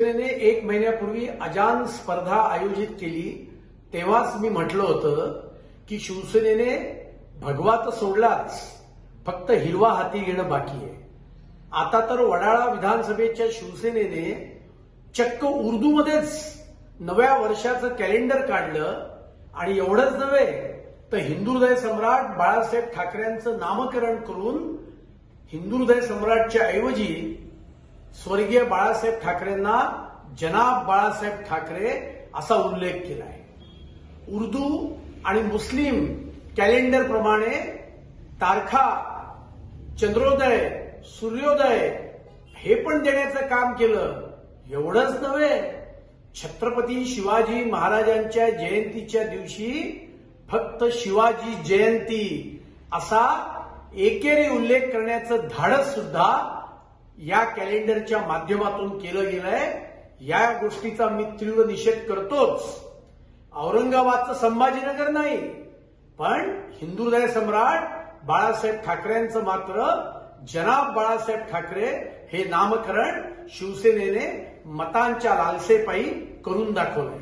शिवसेनेने एक महिन्यापूर्वी अजान स्पर्धा आयोजित केली तेव्हाच मी म्हटलं होतं की शिवसेनेने भगवा तर सोडलाच फक्त हिरवा हाती घेणं बाकी आहे. आता तर वडाळा विधानसभेच्या शिवसेनेने चक्क उर्दूमध्येच नव्या वर्षाचं कॅलेंडर काढलं आणि एवढंच नव्हे तर हिंदुहृदय सम्राट बाळासाहेब ठाकरेंचं नामकरण करून हिंदुहृदय सम्राटच्या ऐवजी स्वर्गीय बाळासाहेब ठाकरेंना जनाब बाळासाहेब ठाकरे असा उल्लेख केला आहे उर्दू आणि मुस्लिम कॅलेंडर प्रमाणे तारखा चंद्रोदय सूर्योदय हे पण देण्याचं काम केलं. एवढंच नव्हे छत्रपती शिवाजी महाराजांच्या जयंतीच्या दिवशी फक्त शिवाजी जयंती असा एकेरी उल्लेख करण्याचं धाडस सुद्धा या कॅलेंडरच्या माध्यमातून केलं गेलंय. या गोष्टीचा मी तीव्र निषेध करतोच. औरंगाबादचं संभाजीनगर नाही पण हिंदुहृदय सम्राट बाळासाहेब ठाकरेंचं मात्र जनाब बाळासाहेब ठाकरे हे नामकरण शिवसेनेने मतांच्या लालसेपायी करून दाखवलंय.